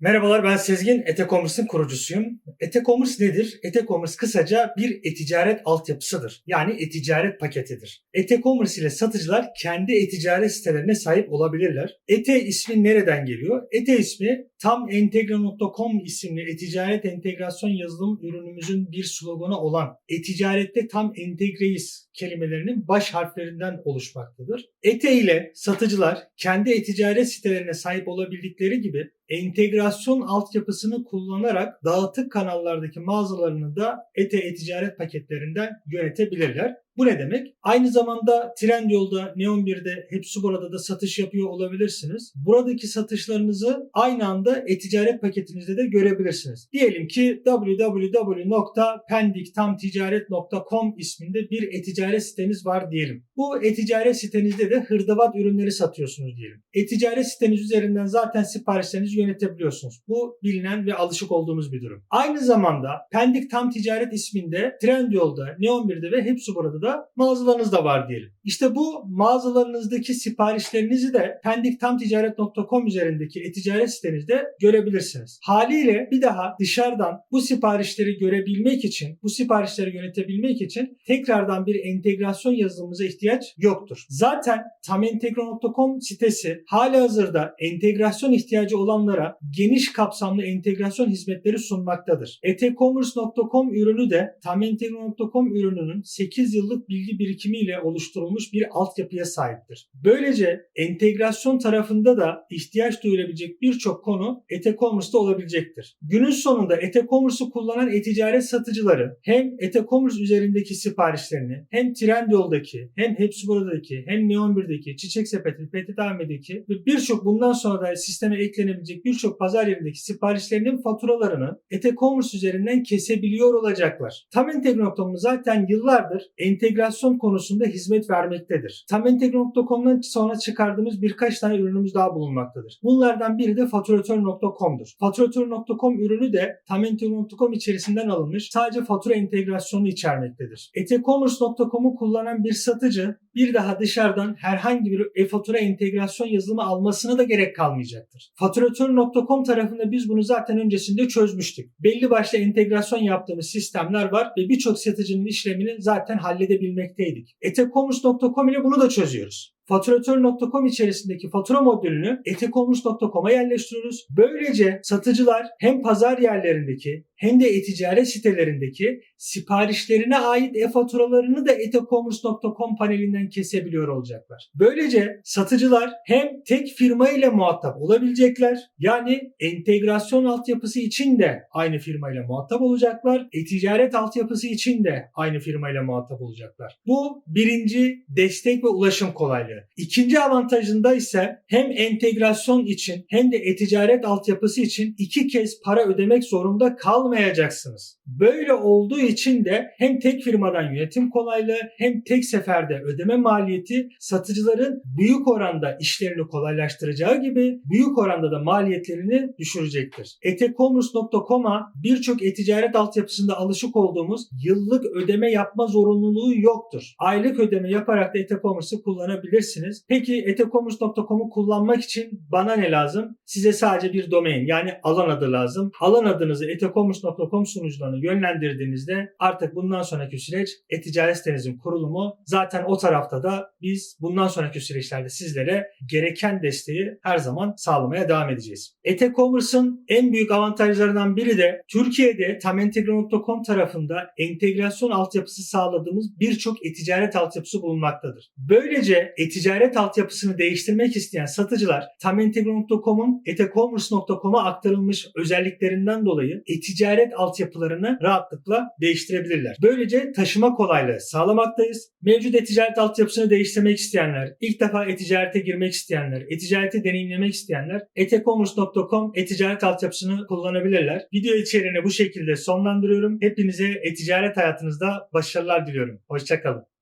Merhabalar ben Sezgin, Ete-Commerce'ın kurucusuyum. Ete-Commerce nedir? Ete-Commerce kısaca bir e-ticaret altyapısıdır. Yani e-ticaret paketidir. Ete-Commerce ile satıcılar kendi e-ticaret sitelerine sahip olabilirler. Ete ismi nereden geliyor? Ete ismi tam entegre.com isimli e-ticaret entegrasyon yazılım ürünümüzün bir sloganı olan e-ticarette tam entegreyiz kelimelerinin baş harflerinden oluşmaktadır. Ete ile satıcılar kendi e-ticaret sitelerine sahip olabildikleri gibi entegrasyon altyapısını kullanarak dağıtık kanallardaki mağazalarını da Ete e-ticaret paketlerinden yönetebilirler. Bu ne demek? Aynı zamanda Trendyol'da, Neon 1'de, hepsi burada da satış yapıyor olabilirsiniz. Buradaki satışlarınızı aynı anda e-ticaret paketinizde de görebilirsiniz. Diyelim ki www.pendiktamticaret.com isminde bir e-ticaret siteniz var diyelim. Bu e-ticaret sitenizde de hırdavat ürünleri satıyorsunuz diyelim. E-ticaret siteniz üzerinden zaten siparişlerinizi yönetebiliyorsunuz. Bu bilinen ve alışık olduğumuz bir durum. Aynı zamanda Pendik Tam Ticaret isminde Trendyol'da, Neon 1'de ve hepsi burada da mağazalarınız da var diyelim. İşte bu mağazalarınızdaki siparişlerinizi de pendiktamticaret.com üzerindeki e-ticaret sitenizde görebilirsiniz. Haliyle bir daha dışarıdan bu siparişleri görebilmek için, bu siparişleri yönetebilmek için tekrardan bir entegrasyon yazılımımıza ihtiyaç yoktur. Zaten tamentegro.com sitesi hali hazırda entegrasyon ihtiyacı olanlara geniş kapsamlı entegrasyon hizmetleri sunmaktadır. etecommerce.com ürünü de tamentegro.com ürününün 8 yıllık bilgi birikimiyle oluşturulmuş bir altyapıya sahiptir. Böylece entegrasyon tarafında da ihtiyaç duyulabilecek birçok konu e-commerce'da olabilecektir. Günün sonunda e-commerce'ı kullanan e-ticaret satıcıları hem e-commerce üzerindeki siparişlerini hem Trendyol'daki hem Hepsi Burada'daki hem Neon 1'deki, Çiçek Sepeti, Petit Ahmet'deki ve birçok bundan sonra da sisteme eklenebilecek birçok pazar yerindeki siparişlerinin faturalarını e-commerce üzerinden kesebiliyor olacaklar. Tam Entegre.com'un zaten yıllardır entegrasyon konusunda hizmet vermektedir. Tam Entegre.com'dan sonra çıkardığımız birkaç tane ürünümüz daha bulunmaktadır. Bunlardan biri de Faturatör.com'dur. Faturatör.com ürünü de Tam Entegre.com içerisinden alınmış sadece fatura entegrasyonu içermektedir. Etecommerce.com'u kullanan bir satıcı bir daha dışarıdan herhangi bir e-fatura entegrasyon yazılımı almasına da gerek kalmayacaktır. Faturatör.com tarafında biz bunu zaten öncesinde çözmüştük. Belli başlı entegrasyon yaptığımız sistemler var ve birçok satıcının işlemini zaten halledebilmekteydik. Etecommerce.com ile bunu da çözüyoruz faturatör.com içerisindeki fatura modülünü etecommerce.com'a yerleştiriyoruz. Böylece satıcılar hem pazar yerlerindeki hem de e-ticaret sitelerindeki siparişlerine ait e-faturalarını da etecommerce.com panelinden kesebiliyor olacaklar. Böylece satıcılar hem tek firma ile muhatap olabilecekler yani entegrasyon altyapısı için de aynı firma ile muhatap olacaklar. E-ticaret altyapısı için de aynı firma ile muhatap olacaklar. Bu birinci destek ve ulaşım kolaylığı. İkinci avantajında ise hem entegrasyon için hem de e-ticaret altyapısı için iki kez para ödemek zorunda kalmayacaksınız. Böyle olduğu için de hem tek firmadan yönetim kolaylığı hem tek seferde ödeme maliyeti satıcıların büyük oranda işlerini kolaylaştıracağı gibi büyük oranda da maliyetlerini düşürecektir. etecommerce.com'a birçok e-ticaret altyapısında alışık olduğumuz yıllık ödeme yapma zorunluluğu yoktur. Aylık ödeme yaparak da e-commerce'ı kullanabilirsiniz. Peki etecommerce.com'u kullanmak için bana ne lazım? Size sadece bir domain yani alan adı lazım. Alan adınızı etecommerce.com sunucularına yönlendirdiğinizde artık bundan sonraki süreç e-ticaret sitenizin kurulumu zaten o tarafta da biz bundan sonraki süreçlerde sizlere gereken desteği her zaman sağlamaya devam edeceğiz. E-commerce'ın en büyük avantajlarından biri de Türkiye'de tamentegre.com tarafında entegrasyon altyapısı sağladığımız birçok e-ticaret altyapısı bulunmaktadır. Böylece e-ticaret altyapısını değiştirmek isteyen satıcılar tamentegre.com'un etecommerce.com'a aktarılmış özelliklerinden dolayı e-ticaret altyapılarını rahatlıkla değiştirebilirler. Böylece taşıma kolaylığı sağlamaktayız. Mevcut e-ticaret altyapısını değiştirmek isteyenler, ilk defa e-ticarete girmek isteyenler, e-ticareti deneyimlemek isteyenler etecommerce.com e-ticaret altyapısını kullanabilirler. Video içeriğini bu şekilde sonlandırıyorum. Hepinize e-ticaret hayatınızda başarılar diliyorum. Hoşçakalın.